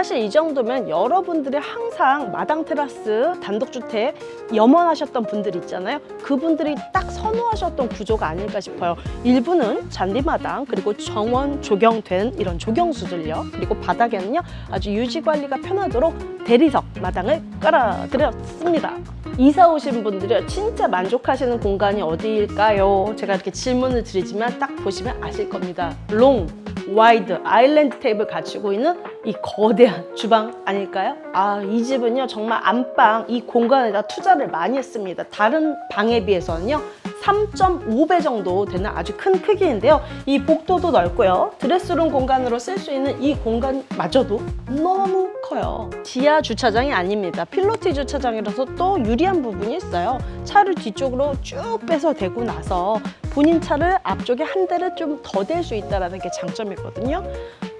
사실 이 정도면 여러분들이 항상 마당 테라스 단독주택 염원하셨던 분들 있잖아요. 그분들이 딱 선호하셨던 구조가 아닐까 싶어요. 일부는 잔디마당 그리고 정원 조경된 이런 조경수들요. 그리고 바닥에는요 아주 유지 관리가 편하도록 대리석 마당을 깔아드렸습니다. 이사 오신 분들이 진짜 만족하시는 공간이 어디일까요? 제가 이렇게 질문을 드리지만 딱 보시면 아실 겁니다. 롱, 와이드, 아일랜드 테이블 갖추고 있는 이 거대한 주방 아닐까요? 아, 이 집은요, 정말 안방, 이 공간에다 투자를 많이 했습니다. 다른 방에 비해서는요, 3.5배 정도 되는 아주 큰 크기인데요. 이 복도도 넓고요. 드레스룸 공간으로 쓸 수 있는 이 공간마저도 너무 커요. 지하 주차장이 아닙니다. 필로티 주차장이라서 또 유리한 부분이 있어요. 차를 뒤쪽으로 쭉 빼서 대고 나서 본인 차를 앞쪽에 한 대를 좀 더 댈 수 있다는 게 장점이거든요.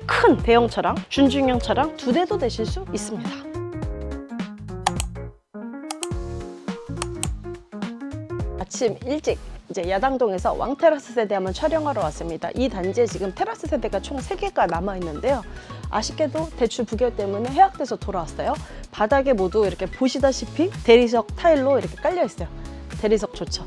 큰 대형 차량, 준중형 차량 두 대도 대실 수 있습니다. 아침 일찍 이제 야당동에서 왕테라스 세대 한번 촬영하러 왔습니다. 이 단지에 지금 테라스 세대가 총 3개가 남아 있는데요. 아쉽게도 대출 부결 때문에 해약돼서 돌아왔어요. 바닥에 모두 이렇게 보시다시피 대리석 타일로 이렇게 깔려 있어요. 대리석 좋죠.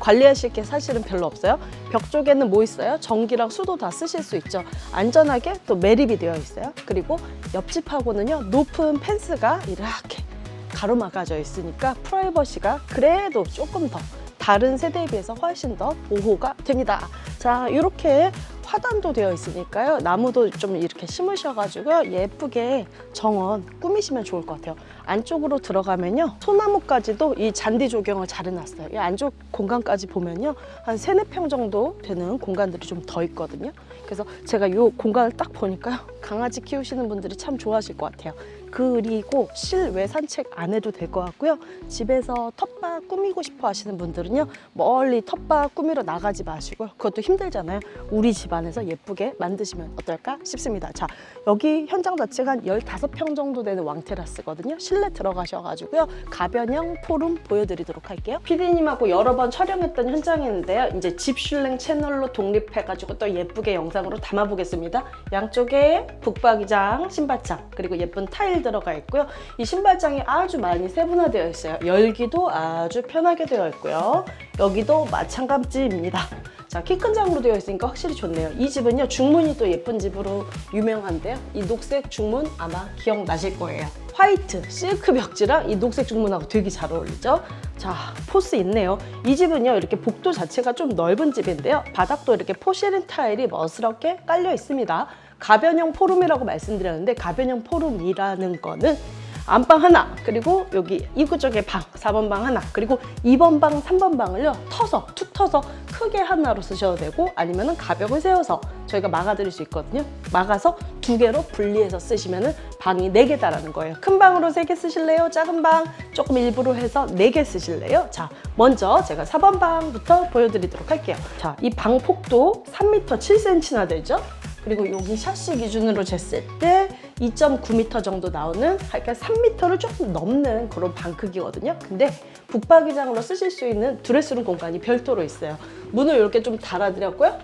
관리하실 게 사실은 별로 없어요. 벽 쪽에는 뭐 있어요? 전기랑 수도 다 쓰실 수 있죠. 안전하게 또 매립이 되어 있어요. 그리고 옆집하고는요, 높은 펜스가 이렇게 가로막아져 있으니까 프라이버시가 그래도 조금 더 다른 세대에 비해서 훨씬 더 보호가 됩니다. 자, 이렇게 화단도 되어 있으니까요. 나무도 좀 이렇게 심으셔가지고 예쁘게 정원 꾸미시면 좋을 것 같아요. 안쪽으로 들어가면요. 소나무까지도 이 잔디 조경을 잘 해놨어요. 이 안쪽 공간까지 보면요. 한 세네 평 정도 되는 공간들이 좀 더 있거든요. 그래서 제가 이 공간을 딱 보니까요. 강아지 키우시는 분들이 참 좋아하실 것 같아요. 그리고 실외 산책 안 해도 될 것 같고요. 집에서 텃밭 꾸미고 싶어 하시는 분들은요. 멀리 텃밭 꾸미러 나가지 마시고요. 그것도 힘들잖아요. 우리 집 안에서 예쁘게 만드시면 어떨까 싶습니다. 자, 여기 현장 자체가 한 15평 정도 되는 왕테라스거든요. 실내 들어가셔가지고요. 가변형 포룸 보여드리도록 할게요. PD님하고 여러 번 촬영했던 현장인데요. 이제 집슐랭 채널로 독립해가지고 또 예쁘게 영상으로 담아보겠습니다. 양쪽에 북박이장, 신발장, 그리고 예쁜 타일 들어가 있고요. 이 신발장이 아주 많이 세분화되어 있어요. 열기도 아주 편하게 되어 있고요. 여기도 마찬가지입니다. 자, 키 큰 장으로 되어 있으니까 확실히 좋네요. 이 집은요, 중문이 또 예쁜 집으로 유명한데요. 이 녹색 중문 아마 기억나실 거예요. 화이트, 실크 벽지랑 이 녹색 중문하고 되게 잘 어울리죠? 자, 포스 있네요. 이 집은요, 이렇게 복도 자체가 좀 넓은 집인데요. 바닥도 이렇게 포시린 타일이 멋스럽게 깔려 있습니다. 가변형 포룸이라고 말씀드렸는데, 가변형 포룸이라는 거는 안방 하나, 그리고 여기 입구 쪽에 방, 4번 방 하나, 그리고 2번 방, 3번 방을요, 터서, 툭 터서 크게 하나로 쓰셔도 되고, 아니면은 가벽을 세워서 저희가 막아드릴 수 있거든요. 막아서 두 개로 분리해서 쓰시면은 방이 네 개다라는 거예요. 큰 방으로 세 개 쓰실래요? 작은 방 조금 일부러 해서 네 개 쓰실래요? 자, 먼저 제가 4번 방부터 보여드리도록 할게요. 자, 이 방 폭도 3m 7cm나 되죠? 그리고 여기 샤시 기준으로 쟀을 때 2.9m 정도 나오는 그러니까 3m를 조금 넘는 그런 방 크기거든요. 근데 북박이장으로 쓰실 수 있는 드레스룸 공간이 별도로 있어요. 문을 이렇게 좀 달아드렸고요.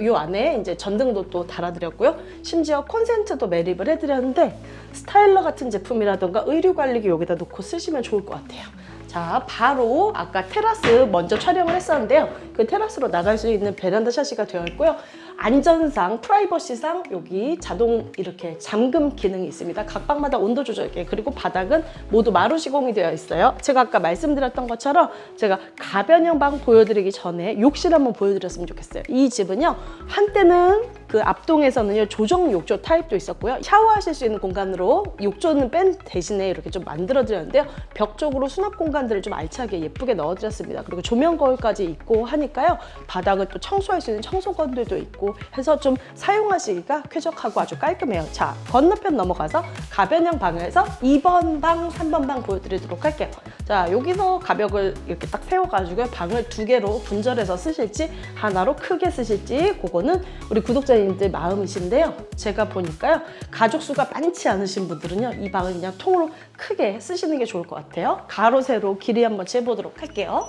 이 안에 이제 전등도 또 달아드렸고요. 심지어 콘센트도 매립을 해드렸는데 스타일러 같은 제품이라던가 의류 관리기 여기다 놓고 쓰시면 좋을 것 같아요. 자, 바로 아까 테라스 먼저 촬영을 했었는데요. 그 테라스로 나갈 수 있는 베란다 샤시가 되어 있고요. 안전상, 프라이버시상 여기 자동 이렇게 잠금 기능이 있습니다. 각 방마다 온도 조절기 그리고 바닥은 모두 마루 시공이 되어 있어요. 제가 아까 말씀드렸던 것처럼 제가 가변형 방 보여드리기 전에 욕실 한번 보여드렸으면 좋겠어요. 이 집은요 한때는 그 앞동에서는요 조정 욕조 타입도 있었고요. 샤워하실 수 있는 공간으로 욕조는 뺀 대신에 이렇게 좀 만들어 드렸는데요. 벽 쪽으로 수납 공간들을 좀 알차게 예쁘게 넣어 드렸습니다. 그리고 조명 거울까지 있고 하니까요. 바닥을 또 청소할 수 있는 청소건들도 있고 해서 좀 사용하시기가 쾌적하고 아주 깔끔해요. 자, 건너편 넘어가서 가변형 방에서 2번 방, 3번 방 보여드리도록 할게요. 자, 여기서 가벽을 이렇게 딱 세워가지고 방을 두 개로 분절해서 쓰실지 하나로 크게 쓰실지 그거는 우리 구독자님들 마음이신데요. 제가 보니까요. 가족 수가 많지 않으신 분들은요. 이 방을 그냥 통으로 크게 쓰시는 게 좋을 것 같아요. 가로, 세로 길이 한번 재보도록 할게요.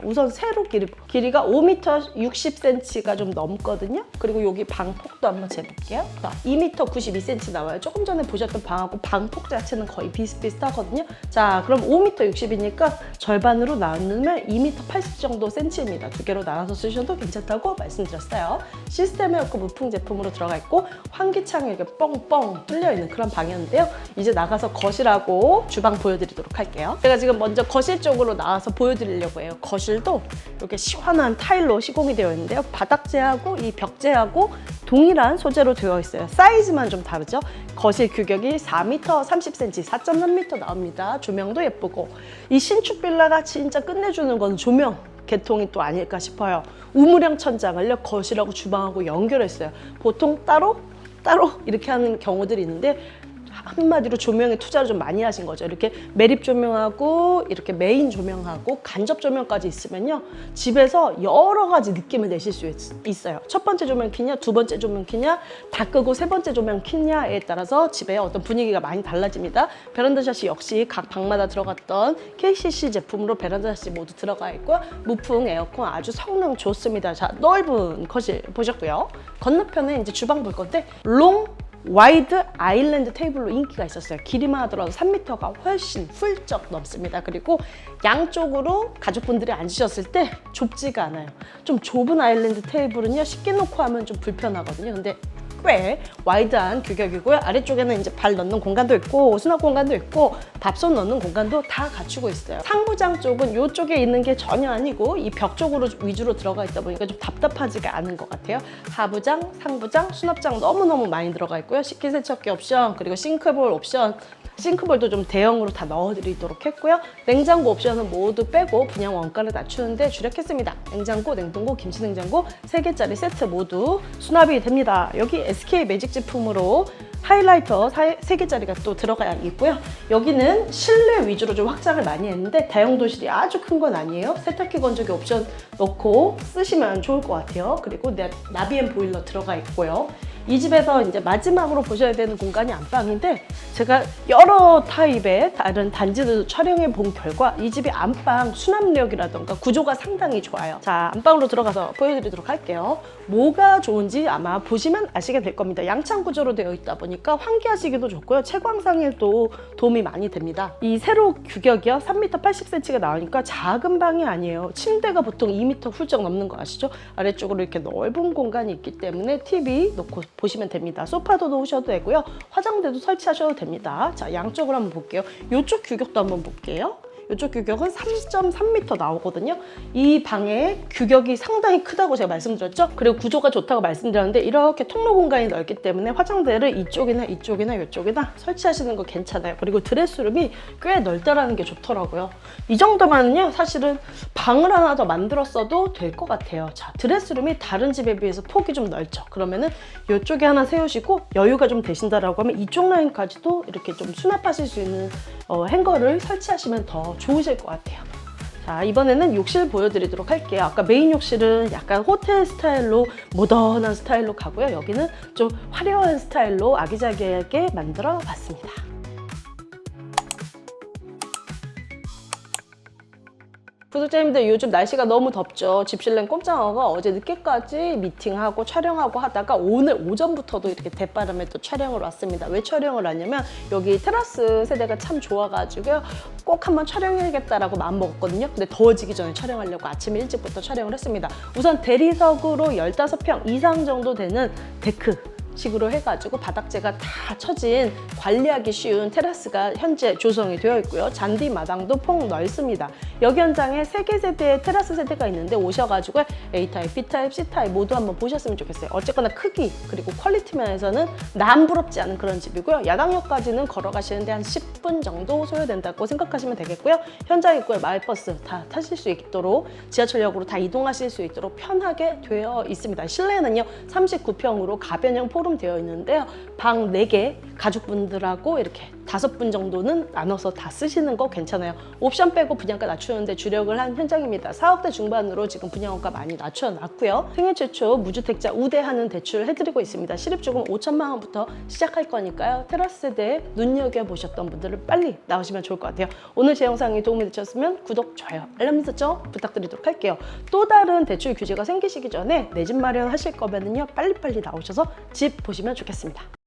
자, 우선 세로 길이, 길이가 5m 60cm가 좀 넘거든요. 그리고 여기 방폭도 한번 재볼게요. 2m 92cm 나와요. 조금 전에 보셨던 방하고 방폭 자체는 거의 비슷비슷하거든요. 자, 그럼 5m 60이니까 절반으로 나누면 2m 80 정도 센치입니다. 두 개로 나눠서 쓰셔도 괜찮다고 말씀드렸어요. 시스템 에어컨 무풍 제품으로 들어가 있고 환기창이 이렇게 뻥뻥 뚫려 있는 그런 방이었는데요. 이제 나가서 거실하고 주방 보여드리도록 할게요. 제가 지금 먼저 거실 쪽으로 나와서 보여드리려고 해요. 거실도 이렇게 시원한 타일로 시공이 되어 있는데요. 바닥재하고 이 벽재하고 동일한 소재로 되어 있어요. 사이즈만 좀 다르죠. 거실 규격이 4m 30cm, 4.3m 나옵니다. 조명도 예쁘고 이 신축 빌라가 진짜 끝내주는 건 조명. 개통이 또 아닐까 싶어요. 우물형 천장을요 거실하고 주방하고 연결했어요. 보통 따로 따로 이렇게 하는 경우들이 있는데 한마디로 조명에 투자를 좀 많이 하신 거죠. 이렇게 매립 조명하고 이렇게 메인 조명하고 간접 조명까지 있으면요. 집에서 여러 가지 느낌을 내실 수 있- 있어요. 첫 번째 조명 키냐, 두 번째 조명 키냐, 다 끄고 세 번째 조명 키냐에 따라서 집에 어떤 분위기가 많이 달라집니다. 베란다 샷이 역시 각 방마다 들어갔던 KCC 제품으로 베란다 샷이 모두 들어가 있고요. 무풍 에어컨 아주 성능 좋습니다. 자, 넓은 거실 보셨고요. 건너편에 이제 주방 볼 건데 롱 와이드 아일랜드 테이블로 인기가 있었어요. 길이만 하더라도 3m가 훨씬 훌쩍 넘습니다. 그리고 양쪽으로 가족분들이 앉으셨을 때 좁지가 않아요. 좀 좁은 아일랜드 테이블은요, 쉽게 놓고 하면 좀 불편하거든요. 근데 꽤 와이드한 규격이고요. 아래쪽에는 이제 발 넣는 공간도 있고 수납 공간도 있고 밥솥 넣는 공간도 다 갖추고 있어요. 상부장 쪽은 이쪽에 있는 게 전혀 아니고 이 벽 쪽으로 위주로 들어가 있다 보니까 좀 답답하지가 않은 것 같아요. 하부장, 상부장, 수납장 너무너무 많이 들어가 있고요. 식기세척기 옵션 그리고 싱크볼 옵션 싱크볼도 좀 대형으로 다 넣어드리도록 했고요. 냉장고 옵션은 모두 빼고 분양 원가를 낮추는데 주력했습니다. 냉장고, 냉동고, 김치냉장고 3개짜리 세트 모두 수납이 됩니다. 여기 SK 매직 제품으로 하이라이터 3개짜리가 또 들어가 있고요. 여기는 실내 위주로 좀 확장을 많이 했는데 다용도실이 아주 큰 건 아니에요. 세탁기 건조기 옵션 넣고 쓰시면 좋을 것 같아요. 그리고 나- 나비엔 보일러 들어가 있고요. 이 집에서 이제 마지막으로 보셔야 되는 공간이 안방인데 제가 여러 타입의 다른 단지들도 촬영해 본 결과 이 집이 안방 수납력이라던가 구조가 상당히 좋아요. 자, 안방으로 들어가서 보여드리도록 할게요. 뭐가 좋은지 아마 보시면 아시게 될 겁니다. 양창 구조로 되어 있다 보니 까 환기하시기도 좋고요. 채광상에도 도움이 많이 됩니다. 이 세로 규격이요. 3m 80cm가 나오니까 작은 방이 아니에요. 침대가 보통 2m 훌쩍 넘는 거 아시죠? 아래쪽으로 이렇게 넓은 공간이 있기 때문에 TV 놓고 보시면 됩니다. 소파도 놓으셔도 되고요. 화장대도 설치하셔도 됩니다. 자, 양쪽으로 한번 볼게요. 이쪽 규격도 한번 볼게요. 이쪽 규격은 3.3m 나오거든요. 이 방의 규격이 상당히 크다고 제가 말씀드렸죠. 그리고 구조가 좋다고 말씀드렸는데 이렇게 통로 공간이 넓기 때문에 화장대를 이쪽이나 이쪽이나 이쪽이나 설치하시는 거 괜찮아요. 그리고 드레스룸이 꽤 넓다라는 게 좋더라고요. 이 정도면요 사실은 방을 하나 더 만들었어도 될 것 같아요. 자 드레스룸이 다른 집에 비해서 폭이 좀 넓죠. 그러면은 이쪽에 하나 세우시고 여유가 좀 되신다라고 하면 이쪽 라인까지도 이렇게 좀 수납하실 수 있는 어, 행거를 설치하시면 더 좋으실 것 같아요. 자, 이번에는 욕실 보여드리도록 할게요. 아까 메인 욕실은 약간 호텔 스타일로 모던한 스타일로 가고요. 여기는 좀 화려한 스타일로 아기자기하게 만들어 봤습니다. 구독자님들 요즘 날씨가 너무 덥죠. 집실랭 꼼장어가 어제 늦게까지 미팅하고 촬영하고 하다가 오늘 오전부터도 이렇게 대바람에 또 촬영을 왔습니다. 왜 촬영을 왔냐면 여기 테라스 세대가 참 좋아가지고요. 꼭 한번 촬영해야겠다라고 마음먹었거든요. 근데 더워지기 전에 촬영하려고 아침 일찍부터 촬영을 했습니다. 우선 대리석으로 15평 이상 정도 되는 데크 식으로 해가지고 바닥재가 다 쳐진 관리하기 쉬운 테라스가 현재 조성이 되어 있고요. 잔디 마당도 폭 넓습니다. 여기 현장에 세 개 세대의 테라스 세대가 있는데 오셔가지고 A타입, B타입, C타입 모두 한번 보셨으면 좋겠어요. 어쨌거나 크기 그리고 퀄리티 면에서는 남부럽지 않은 그런 집이고요. 야당역까지는 걸어가시는데 한 10분 정도 소요된다고 생각하시면 되겠고요. 현장 입구에 마을버스 다 타실 수 있도록 지하철역으로 다 이동하실 수 있도록 편하게 되어 있습니다. 실내는요 39평으로 가변형 포럼 되어 있는데요. 방 4개 가족분들하고 이렇게 다섯 분 정도는 나눠서 다 쓰시는 거 괜찮아요. 옵션 빼고 분양가 낮추는데 주력을 한 현장입니다. 4억대 중반으로 지금 분양원가 많이 낮춰놨고요. 생애 최초 무주택자 우대하는 대출 해드리고 있습니다. 실입주금 5천만 원부터 시작할 거니까요. 테라스 세대에 눈여겨보셨던 분들은 빨리 나오시면 좋을 것 같아요. 오늘 제 영상이 도움이 되셨으면 구독, 좋아요, 알람 설정 부탁드리도록 할게요. 또 다른 대출 규제가 생기시기 전에 내 집 마련하실 거면은요 빨리빨리 나오셔서 집 보시면 좋겠습니다.